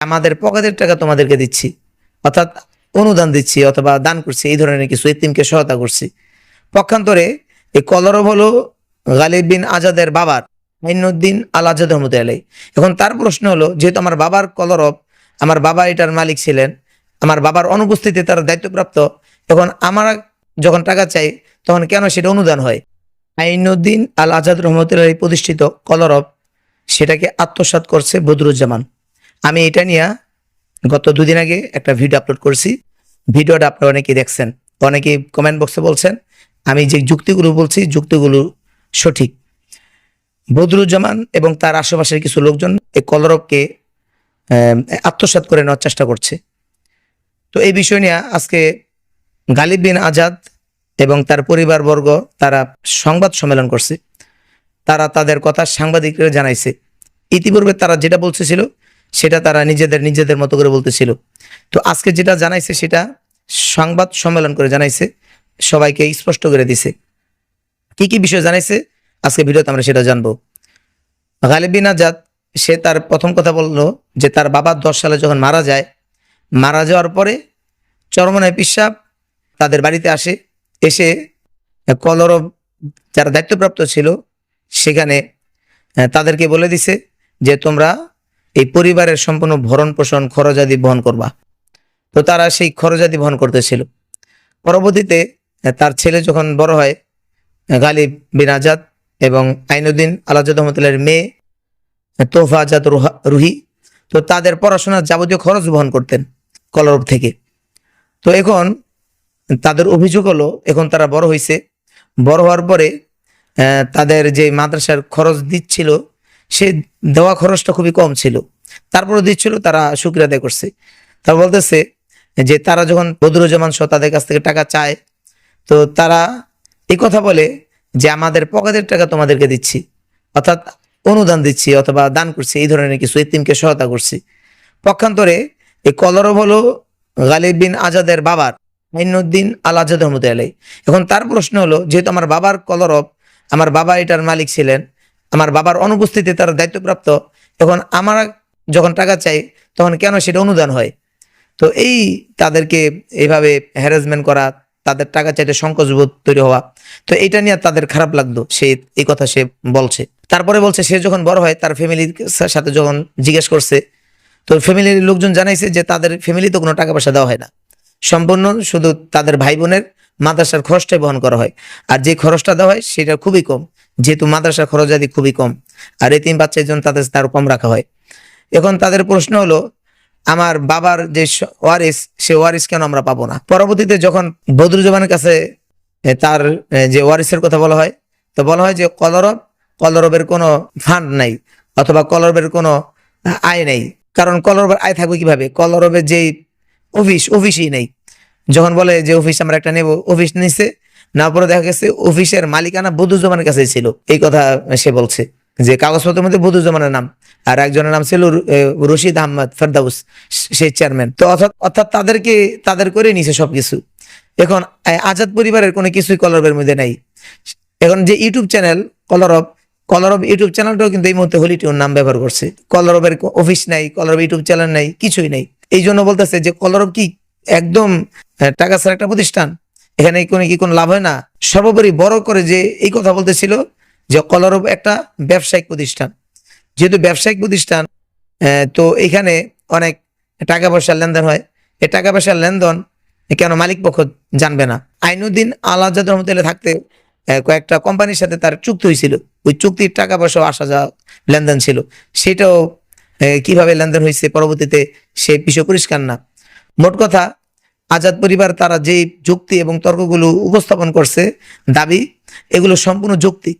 আমাদের পকেটের টাকা তোমাদেরকে দিচ্ছি। অর্থাৎ অনুদান দিচ্ছি অথবা দান করছি, এই ধরনের কিছু এতিমকে সহায়তা করছি। পক্ষান্তরে এই কলরব হলো গালিব বিন আজাদের বাবার আইনুদ্দিন আল আজাদ রহমত আলাই এখন তার প্রশ্ন হলো, যেহেতু আমার বাবার কলরব, আমার বাবা এটার মালিক ছিলেন, আমার বাবার অনুপস্থিতিতে তার দায়িত্বপ্রাপ্ত, এখন আমার যখন টাকা চাই, তখন কেন সেটা অনুদান হয়? আইনুদ্দিন আল আজাদ রহমতুল্লাহ প্রতিষ্ঠিত কলরব, সেটাকে আত্মসাৎ করছে বদরুজ্জামান। আমি এটা নিয়ে গত দুদিন আগে একটা ভিডিও আপলোড করছি। ভিডিওটা আপনারা অনেকেই দেখছেন অনেকেই কমেন্ট বক্সে বলছেন আমি যে যুক্তিগুলো বলছি যুক্তিগুলো সঠিক। বদরুজ্জামান এবং তার আশেপাশের কিছু লোকজন এই কলরবকে আহ, আত্মসাৎ করে নেওয়ার চেষ্টা করছে। তো এই বিষয় নিয়ে আজকে গালিব বিন আজাদ এবং তার পরিবারবর্গ তারা সংবাদ সম্মেলন করছে। তারা তাদের কথা সাংবাদিকরা জানাইছে। ইতিপূর্বে তারা যেটা বলতেছিল সেটা তারা নিজেদের নিজেদের মতো করে বলতেছিল। তো আজকে যেটা জানাইছে সেটা সংবাদ সম্মেলন করে জানাইছে, সবাইকে স্পষ্ট করে দিছে। কি কি বিষয় জানাইছে, আজকে ভিডিওতে আমরা সেটা জানব। গালিব বিন আজাদ, সে তার প্রথম কথা বলল যে তার বাবা দশ সালে যখন মারা যায়, মারা যাওয়ার পরে চরমনায় পিসাব তাদের বাড়িতে আসে, এসে কলরব যারা দায়িত্বপ্রাপ্ত ছিল, সেখানে তাদেরকে বলে দিছে যে তোমরা এই পরিবারের সম্পূর্ণ ভরণ পোষণ, খরচাদি বহন করবা। তো তারা সেই খরচাদি বহন করতেছিল। পরবর্তীতে তার ছেলে যখন বড় হয়, গালিব বিন আজাদ এবং আইনুদ্দিন আলাজাদ রহমতুল্লাহের মেয়ে তোহফা আজাদ রুহা- রুহি, তো তাদের পড়াশোনার যাবতীয় খরচ বহন করতেন কলরব থেকে। তো এখন তাদের অভিযোগ হলো, এখন তারা বড় হয়েছে বড় হওয়ার পরে তাদের যে মাদ্রাসার খরচ দিচ্ছিল সে দেওয়া খরচটা খুবই কম ছিল। তারপরে দিচ্ছিল, তারা শুক্রিয়া আদায় করছে। তারা বলতেছে যে, তারা যখন বদরুজ্জামান সহ তাদের কাছ থেকে টাকা চায়, তো তারা এই কথা বলে যে, আমাদের পকেটের টাকা তোমাদেরকে দিচ্ছি, অর্থাৎ অনুদান দিচ্ছি অথবা দান করছি, এই ধরনের কিছু এতিমকে সহায়তা করছি। পক্ষান্তরে এই কলরব হলো গালিব বিন আজাদের বাবার, মাইনুদ্দিন আল আজাদ রহমত আলাই এখন তার প্রশ্ন হলো, যেহেতু আমার বাবার কলরব, আমার বাবা এটার মালিক ছিলেন আমার বাবার অনুপস্থিতিতে তার দায়িত্বপ্রাপ্ত এখন আমার যখন টাকা চাই, তখন কেন সেটা অনুদান হয়? তো এই তাদেরকে এইভাবে হ্যারাসমেন্ট করা, তাদের টাকা চাইতে সংকোচবোধ তৈরি হওয়া, তো এটা নিয়ে তাদের খারাপ লাগতো সে এই কথা সে বলছে। তারপরে বলছে, সে যখন বড় হয়, তার ফ্যামিলির সাথে যখন জিজ্ঞেস করছে, তো ফ্যামিলির লোকজন জানাইছে যে তাদের ফ্যামিলিতে কোনো টাকা পয়সা দেওয়া হয় না। সম্পূর্ণ শুধু তাদের ভাই বোনের মাদ্রাসার খরচটাই বহন করা হয়। আর যে খরচটা দেওয়া হয় সেটা খুবই কম। যেহেতু মাদ্রাসার খরচ আদি খুবই কম। আর এই তিন বাচ্চার জন্য তাদের তার কম রাখা হয়। এখন তাদের প্রশ্ন হলো, আমার বাবার যে ওয়ারিস, সে ওয়ারিস কেন আমরা পাবো না? পরবর্তীতে যখন বদরুজ্জামানের কাছে তার যে ওয়ারিসের কথা বলা হয়, তো বলা হয় যে কলরব, কলরবের কোনো ফান্ড নাই, অথবা কলরবের কোনো আয় নেই। কারণ কলরবের আয় থাকবে কীভাবে? কলরবের যেই অফিস, অফিসই নেই। যখন বলে যে অফিস আমরা একটা নেব অফিস নিছে, না পরে দেখা গেছে অফিসের মালিকানা বদুজ্জামানের কাছে ছিল। এই কথা সে বলছে যে কাগজপত্রের মধ্যে বদুজ্জামানের নাম। আর একজনের নাম ছিল রশিদ আহমদ ফেরদাউস সেই চেয়ারম্যান তো অর্থাৎ অর্থাৎ তাদেরকে, তাদের করে নিছে সবকিছু। এখন আজাদ পরিবারের কোনো কিছুই কলরবের মধ্যে নাই। এখন যে YouTube channel Kalarab Kalarab YouTube চ্যানেলটাও কিন্তু এই মুহূর্তে হলিটিউর নাম ব্যবহার করছে। কলরবের অফিস নাই কলরব ইউটিউব চ্যানেল নাই, কিছুই নাই। এই জন্য বলতেছে যে কলরব কি? একদম টাকা ছাড়া একটা প্রতিষ্ঠান। এখানে কোনো কি কোনো লাভ হয় না? সর্বোপরি বড় করে যে এই কথা বলতেছিল যে কলরব একটা ব্যবসায়িক প্রতিষ্ঠান। যেহেতু ব্যবসায়িক প্রতিষ্ঠান তো এখানে অনেক টাকা পয়সার লেনদেন হয়। এই টাকা পয়সার লেনদেন কেন মালিক পক্ষ জানবে না। আইনুদ্দিন আল আজাদ রহমতুল্লাহ থাকতে কয়েকটা কোম্পানির সাথে তার চুক্তি হয়েছিল। ওই চুক্তির টাকা পয়সা আসা যাওয়া লেনদেন ছিল। সেটাও কীভাবে লেনদেন হয়েছে পরবর্তীতে সে বিষয় পরিষ্কার না। মোট কথা আজাদ পরিবার তারা যে যুক্তি এবং তর্কগুলো উপস্থাপন করছে, দাবি, এগুলো সম্পূর্ণ যৌক্তিক।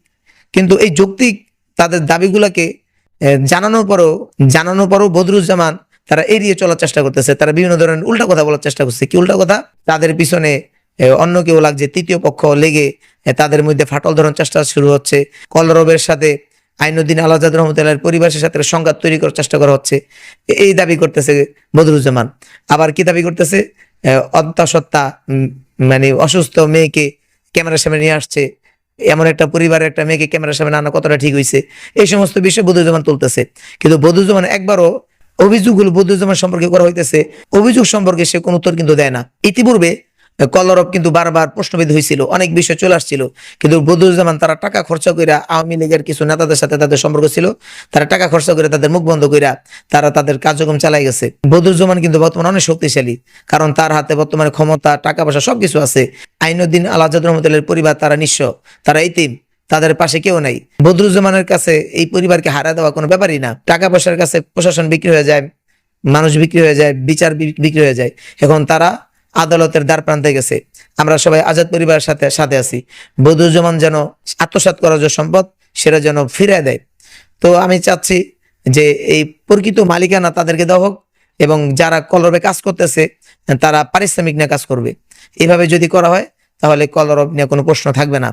কিন্তু এই যৌক্তিক তাদের দাবিগুলোকে জানানোর পরও জানানোর পরও বদরুজ্জামান তারা এড়িয়ে চলার চেষ্টা করতেছে। তারা বিভিন্ন ধরনের উল্টা কথা বলার চেষ্টা করছে। কি উল্টা কথা? তাদের পিছনে অন্য কেউ লাগছে। তৃতীয় পক্ষ লেগে তাদের মধ্যে ফাটল ধরার চেষ্টা শুরু হচ্ছে। কলরবের সাথে আইনুদ্দিন আলাজাদ রহমতুল্লাহ পরিবারের সাথে সংঘাত তৈরি করার চেষ্টা করা হচ্ছে। এই দাবি করতেছে বদরুজ্জামান। আবার কি দাবি করতেছে? অত্যাসত্তা মানে অসুস্থ মেয়েকে ক্যামেরার সামনে নিয়ে আসছে। এমন একটা পরিবারের একটা মেয়েকে ক্যামেরার সামনে আনা কতটা ঠিক হয়েছে এই সমস্ত বিষয় বদুজ্জামান তুলতেছে। কিন্তু বদুজ্জামান একবারও অভিযোগগুলো বদরুজ্জামান সম্পর্কে করা হইতেছে। অভিযোগ সম্পর্কে সে কোনো উত্তর কিন্তু দেয় না। ইতিপূর্বে কলরব কিন্তু বারবার প্রশ্নবিদ্ধ হয়েছিল অনেক বিষয় চলে আসছিল। কিন্তু বদরুজ্জামান তারা টাকা খরচা কইরা আওয়ামী লীগের কিছু নেতাদের সাথে তাদের সম্পর্ক ছিল, তারা টাকা খরচা করে তাদের মুখ বন্ধ কইরা তারা তাদের কার্যক্রম চালাই গেছে। বদরুজ্জামান কিন্তু বর্তমানে অনেক শক্তিশালী, কারণ তার হাতে বর্তমানে ক্ষমতা, টাকা পয়সা সবকিছু আছে। আইনুদ্দিন আলাজাদ রহমতুল্লাহ পরিবার তারা নিঃস্ব, তারা ইতিম তাদের পাশে কেউ নাই। বদরুজ্জামানের কাছে এই পরিবারকে হারা দেওয়া কোনো ব্যাপারই না। টাকা পয়সার কাছে প্রশাসন বিক্রি হয়ে যায়, মানুষ বিক্রি হয়ে যায়, বিচার বিক্রি হয়ে যায়। এখন তারা আদালতের দ্বার প্রান্তে গেছে। আমরা সবাই আজাদ পরিবারের সাথে সাথে আছি। বদুজ্জামান যেন আত্মসাত করার যে সম্পদ, সেটা যেন ফিরে দেয়। তো আমি চাচ্ছি যে এই প্রকৃত মালিকানা তাদেরকে দেওয়া হোক এবং যারা কলরবে কাজ করতেছে, তারা পারিশ্রমিক নিয়ে কাজ করবে। এভাবে যদি করা হয়, তাহলে কলরব নিয়ে কোনো প্রশ্ন থাকবে না।